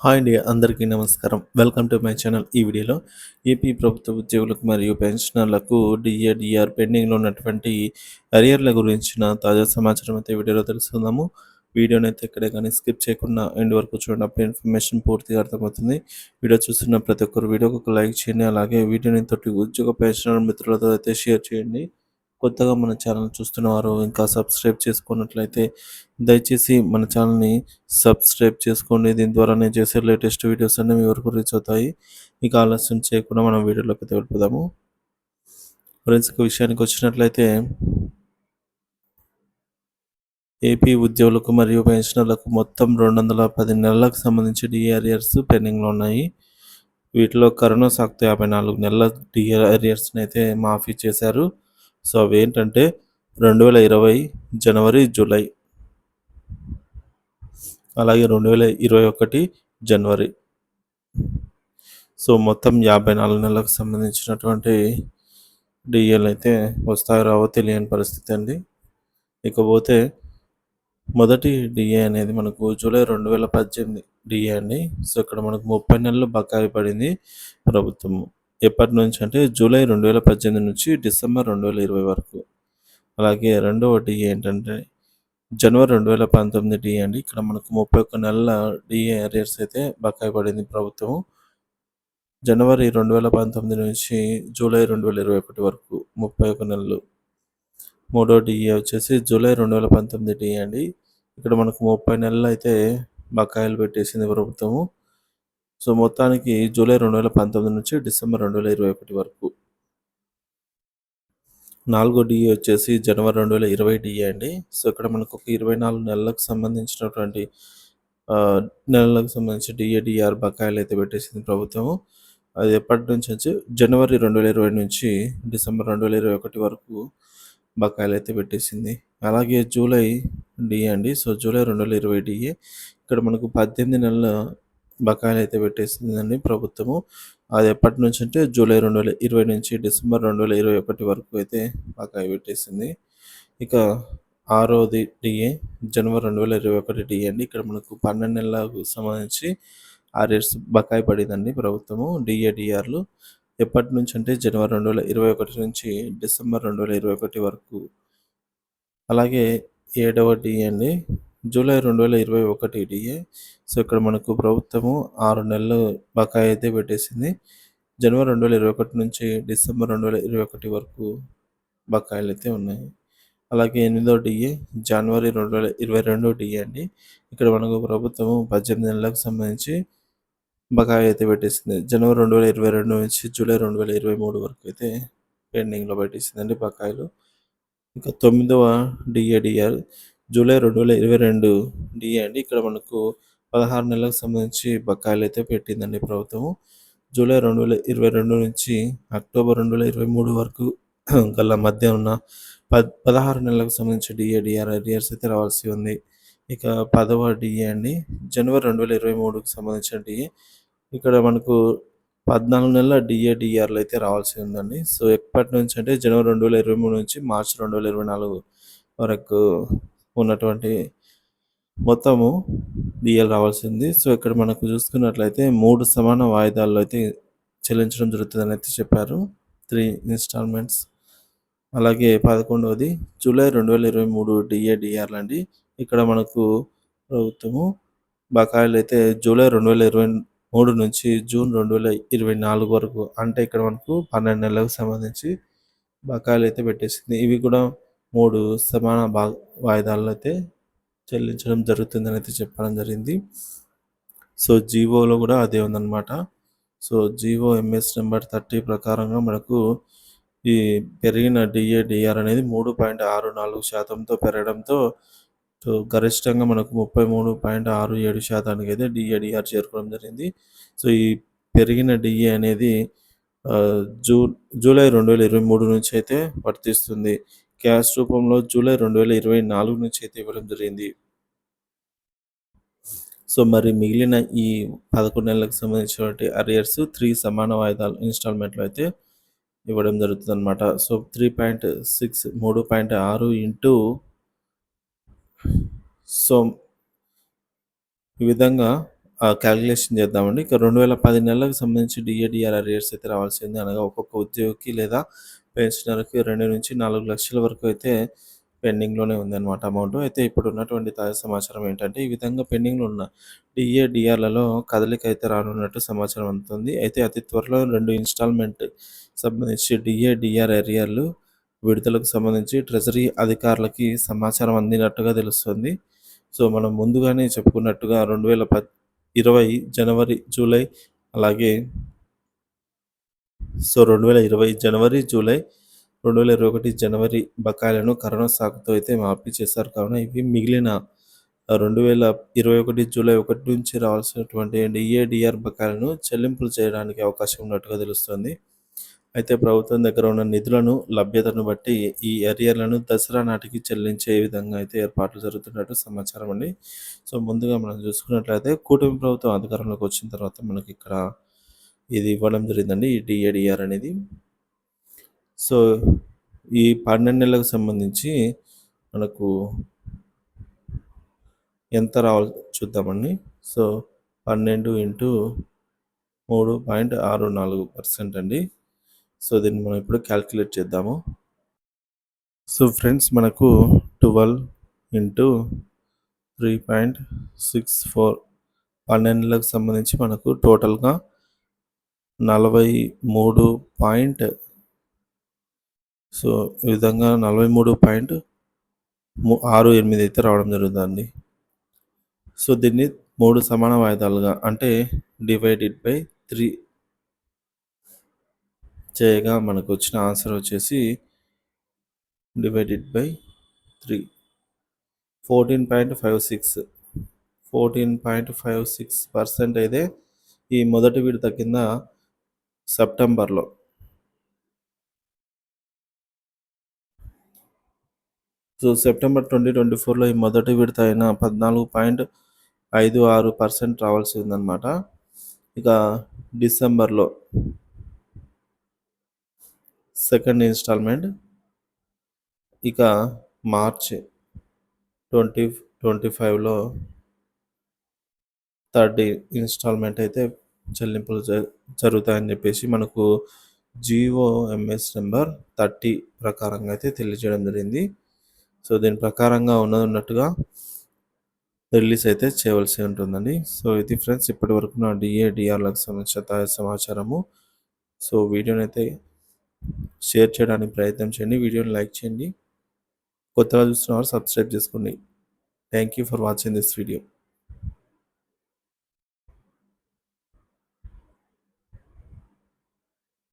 Hi అండి అందరికీ నమస్కారం. Welcome to my channel. ఈ వీడియోలో ఏపీ ప్రభుత్వ ఉద్యోగులకు మరియు పెన్షనర్లకు డిఏడిఆర్ పెండింగ్లో ఉన్నటువంటి అరియర్ల గురించిన తాజా సమాచారం అయితే వీడియోలో తెలుసుకుందాము. వీడియోని అయితే ఎక్కడే కానీ స్కిప్ చేయకుండా ఎండ్ వరకు చూడండి. అప్పుడు ఇన్ఫర్మేషన్ పూర్తిగా అర్థమవుతుంది. వీడియో చూస్తున్న ప్రతి ఒక్కరు వీడియోకి ఒక లైక్ చేయండి. అలాగే వీడియోని తోటి ఉద్యోగ పెన్షనర్ మిత్రులతో అయితే షేర్ చేయండి. కొత్తగా మన ఛానల్ చూస్తున్నవారు ఇంకా సబ్స్క్రైబ్ చేసుకున్నట్లయితే దయచేసి మన ఛానల్ని సబ్స్క్రైబ్ చేసుకోండి. దీని ద్వారా నేను చేసే లేటెస్ట్ వీడియోస్ అన్నీ మీ వరకు రీచ్ అవుతాయి. ఇక ఆలస్యం చేయకుండా మనం వీడియోలోకి వెళ్ళిపోదాము. ఫ్రెండ్స్ విషయానికి వచ్చినట్లయితే ఏపీ ఉద్యోగులకు మరియు పెన్షనర్లకు మొత్తం రెండు వందల పది నెలలకు సంబంధించి డిఆర్ఆర్స్ పెండింగ్లో ఉన్నాయి. వీటిలో కరోనా సాక్తో యాభై నాలుగు నెలల డిఆర్ఆర్స్ని అయితే మాఫీ చేశారు. సో అవి ఏంటంటే రెండు వేల ఇరవై జనవరి జూలై. అలాగే రెండు వేల ఇరవై ఒకటి జనవరి. సో మొత్తం యాభై నాలుగు నెలలకు సంబంధించినటువంటి డిఎల్ అయితే వస్తాయో రావో తెలియని పరిస్థితి అండి. ఇకపోతే మొదటి డిఏ అనేది మనకు జూలై రెండు వేల పద్దెనిమిది డిఏ అండి. సో ఇక్కడ మనకు ముప్పై నెలలు బకాయి పడింది ప్రభుత్వము. ఎప్పటి నుంచి అంటే జూలై రెండు వేల పద్దెనిమిది నుంచి డిసెంబర్ రెండు వేల ఇరవై వరకు. అలాగే రెండవ డిఏ ఏంటంటే జనవరి రెండు వేల పంతొమ్మిది డిఏ అండి. ఇక్కడ మనకు ముప్పై ఒక్క నెలల డిఏ అరియర్స్ అయితే బకాయి పడింది ప్రభుత్వం జనవరి రెండు వేల పంతొమ్మిది నుంచి జూలై రెండు వేల ఇరవై ఒకటి వరకు ముప్పై ఒక నెలలు. మూడో డిఏ వచ్చేసి జూలై రెండు వేల పంతొమ్మిది డిఏ అండి. ఇక్కడ మనకు ముప్పై నెలలు అయితే బకాయిలు పెట్టేసింది ప్రభుత్వము. సో మొత్తానికి జూలై రెండు వేల పంతొమ్మిది నుంచి డిసెంబర్ రెండు వేల ఇరవై ఒకటి వరకు. నాలుగో డిఏ వచ్చేసి జనవరి రెండు వేల ఇరవై డిఏ అండి. సో ఇక్కడ మనకు ఒక ఇరవై నాలుగు నెలలకు సంబంధించినటువంటి నెలలకు సంబంధించి డిఏ డిఆర్ బకాయిలు అయితే పెట్టేసింది ప్రభుత్వము. అది ఎప్పటి నుంచి వచ్చి జనవరి రెండు వేల ఇరవై నుంచి డిసెంబర్ రెండు వేల ఇరవై ఒకటి వరకు బకాయిలు అయితే పెట్టేసింది. అలాగే జూలై డిఏ అండి. సో జూలై రెండు వేల ఇరవై డిఏ ఇక్కడ మనకు పద్దెనిమిది నెలల బకాయిలు అయితే పెట్టేసిందండి ప్రభుత్వము. అది ఎప్పటి నుంచి అంటే జూలై రెండు వేల ఇరవై నుంచి డిసెంబర్ రెండు వేల ఇరవై ఒకటి వరకు అయితే బకాయి పెట్టేసింది. ఇక ఆరోది డిఏ జనవరి రెండు వేల ఇరవై ఒకటి డిఏ అండి. ఇక్కడ మనకు పన్నెండు నెలలకు సంబంధించి ఆర్ఎస్ బకాయి పడిందండి ప్రభుత్వము డిఏ డిఆర్లు. ఎప్పటి నుంచి అంటే జనవరి రెండు వేల ఇరవై ఒకటి నుంచి డిసెంబర్ రెండు వేల ఇరవై ఒకటి వరకు. అలాగే ఏడవ డిఏ అండి జూలై రెండు వేల ఇరవై ఒకటి డిఏ సో ఇక్కడ మనకు ప్రభుత్వము ఆరు నెలలు బకాయి అయితే పెట్టేసింది. జనవరి రెండు వేల ఇరవై ఒకటి నుంచి డిసెంబర్ రెండు వేల ఇరవై ఒకటి వరకు బకాయిలు అయితే ఉన్నాయి. అలాగే ఎనిమిదో డిఏ జనవరి రెండు వేల ఇరవై రెండో డిఏ అండి. ఇక్కడ మనకు ప్రభుత్వము పద్దెనిమిది నెలలకు సంబంధించి బకాయి అయితే పెట్టేసింది. జనవరి రెండు వేల ఇరవై రెండు నుంచి జూలై రెండు వేల ఇరవై మూడు వరకు అయితే పెండింగ్లో పెట్టేసిందండి బకాయిలు. ఇంకా తొమ్మిదవ డిఏడిఆర్ జూలై రెండు వేల ఇరవై రెండు డిఏ అండి. ఇక్కడ మనకు పదహారు నెలలకు సంబంధించి బకాయిలు అయితే పెట్టిందండి ప్రభుత్వం జూలై రెండు వేల ఇరవై రెండు నుంచి అక్టోబర్ రెండు వేల ఇరవై మూడు వరకు గల మధ్య ఉన్న పద్ పదహారు నెలలకు సంబంధించి డిఏ డిఆర్ అరియర్స్ అయితే రావాల్సి ఉంది. ఇక పదవ డిఏ అండి. జనవరి రెండు వేల ఇరవై మూడుకు సంబంధించిన డిఏ ఇక్కడ మనకు పద్నాలుగు నెలల డిఏ డిఆర్లు అయితే రావాల్సి ఉందండి. సో ఎప్పటి నుంచి అంటే జనవరి రెండు వేల ఇరవై మూడు నుంచి మార్చి రెండు వేల ఇరవై నాలుగు వరకు ఉన్నటువంటి మొత్తము డిఎల్ రావాల్సింది. సో ఇక్కడ మనకు చూసుకున్నట్లయితే మూడు సమాన వాయిదాల్లో అయితే చెల్లించడం జరుగుతుందని అయితే చెప్పారు. Three installments. అలాగే పదకొండవది జూలై రెండు వేల ఇరవై మూడు డిఏ డిఆర్లు అండి ఇక్కడ మనకు ప్రభుత్వము బకాయిలు అయితే జూలై రెండు వేల ఇరవై మూడు నుంచి జూన్ రెండు వేల ఇరవై నాలుగు వరకు అంటే ఇక్కడ మనకు పన్నెండు నెలలకు సంబంధించి బకాయిలు అయితే పెట్టేసింది. ఇవి కూడా మూడు సమాన భా వాయిదాల్లో అయితే చెల్లించడం జరుగుతుందని అయితే చెప్పడం జరిగింది. సో జీవోలో కూడా అదే ఉందన్నమాట. So GO MS number thirty ప్రకారంగా మనకు ఈ పెరిగిన డిఏడిఆర్ అనేది మూడు పాయింట్ ఆరు నాలుగు శాతంతో పెరగడంతో సో గరిష్టంగా మనకు ముప్పై మూడు పాయింట్ ఆరు ఏడు శాతానికి అయితే డిఏడిఆర్ చేరుకోవడం జరిగింది. సో ఈ పెరిగిన డిఏ అనేది జూ జూలై రెండు వేల ఇరవై మూడు నుంచి అయితే వర్తిస్తుంది. క్యాష్ రూపంలో జూలై రెండు వేల ఇరవై నాలుగు నుంచి అయితే ఇవ్వడం జరిగింది సో మరి మిగిలిన ఈ పదకొండు నెలలకు సంబంధించినటువంటి అరియర్స్ త్రీ సమాన వాయిదాలు ఇన్స్టాల్మెంట్లో అయితే ఇవ్వడం జరుగుతుంది అనమాట సో త్రీ పాయింట్ సిక్స్ మూడు పాయింట్ ఆరు ఇంటూ సో ఈ విధంగా క్యాలిక్యులేషన్ చేద్దామండి. ఇక 2010 నెలలకు సంబంధించి డిఏడిఆర్ అరియర్స్ అయితే రావాల్సింది. అనగా ఒక్కొక్క ఉద్యోగికి లేదా పెన్షనర్‌కి 2-4 లక్షల వరకు అయితే పెండింగ్‌లోనే ఉందన్నమాట అమౌంట్. అయితే ఇప్పుడు ఉన్నటువంటి తాజా సమాచారం ఏంటంటే, ఈ విధంగా పెండింగ్‌లో ఉన్న డిఏ డిఆర్లలో కదలిక అయితే రానున్నట్టు సమాచారం అందుతుంది. అయితే అతి త్వరలో రెండు ఇన్‌స్టాల్‌మెంట్ సంబంధించి డిఏ డిఆర్ ఎరియర్లు విడుదలకు సంబంధించి ట్రెజరీ అధికారులకి సమాచారం అందినట్టుగా తెలుస్తుంది. సో, మనం ముందుగానే చెప్పుకున్నట్టుగా 2020 జనవరి, జూలై అలాగే సో, 2020 జనవరి, జూలై, 2021 జనవరి బకాయిలను కరోనా సాకుతో అయితే మాఫీ చేశారు. కావున ఇవి మిగిలిన 2021 జూలై ఒకటి నుంచి రావాల్సినటువంటి డీఏ, బకాయిలను చెల్లింపులు చేయడానికి అవకాశం ఉన్నట్టుగా తెలుస్తుంది. అయితే ప్రభుత్వం దగ్గర ఉన్న నిధులను, లభ్యతను బట్టి ఈ ఎరియర్లను దసరా నాటికి చెల్లించే విధంగా అయితే ఏర్పాట్లు జరుగుతున్నట్టు సమాచారం అండి. సో, ముందుగా మనం చూసుకున్నట్లయితే కూటమి ప్రభుత్వం అధికారంలోకి వచ్చిన తర్వాత మనకి ఇక్కడ ఇది ఇవ్వడం జరిగిందండి. ఈ డీఏ, అనేది. సో, ఈ 12 నెలలకు సంబంధించి మనకు ఎంత రావాలి చూద్దామండి. సో, 12 ఇంటూ 3.64% అండి. సో, దీన్ని మనం ఇప్పుడు క్యాలిక్యులేట్ చేద్దాము. సో, ఫ్రెండ్స్ మనకు 12 into three point six four పన్నెండులకు సంబంధించి మనకు టోటల్‌గా నలభై మూడు పాయింట్ సో ఈ విధంగా నలభై మూడు పాయింట్ ఆరు ఎనిమిది అయితే రావడం జరుగుతుంది సో దీన్ని మూడు సమాన వాయిదాలుగా అంటే డివైడెడ్ బై త్రీ చేయగా మనకు వచ్చిన ఆన్సర్ వచ్చేసి divided by three. Fourteen point five six. Fourteen point five six percent అయితే ఈ మొదటి విడత కింద సెప్టెంబర్‌లో సో, సెప్టెంబర్ 2024లో ఈ మొదటి విడత అయిన 14.56% రావాల్సి ఉందన్నమాట. ఇక డిసెంబర్‌లో సెకండ్ ఇన్‌స్టాల్‌మెంట్ ఇక మార్చ్ 2025లో థర్డ్ ఇన్‌స్టాల్‌మెంట్ అయితే చెల్లింపులు జ జరుగుతాయని చెప్పేసి మనకు ఎంఎస్ నెంబర్ థర్టీ ప్రకారంగా అయితే తెలియజేయడం జరిగింది. సో, దీని ప్రకారంగా ఉన్నది ఉన్నట్టుగా రిలీజ్ అయితే చేయవలసి ఉంటుందండి. సో, ఇది ఫ్రెండ్స్ ఇప్పటివరకు నా డీఏ, డీఆర్‌లకు సంబంధించిన తాజా సమాచారము. సో, వీడియోని అయితే షేర్ చేయడానికి ప్రయత్నం చేయండి. వీడియోని లైక్ చేయండి. కొత్తగా చూస్తున్నవారు సబ్స్క్రైబ్ చేసుకోండి. Thank you for watching this video.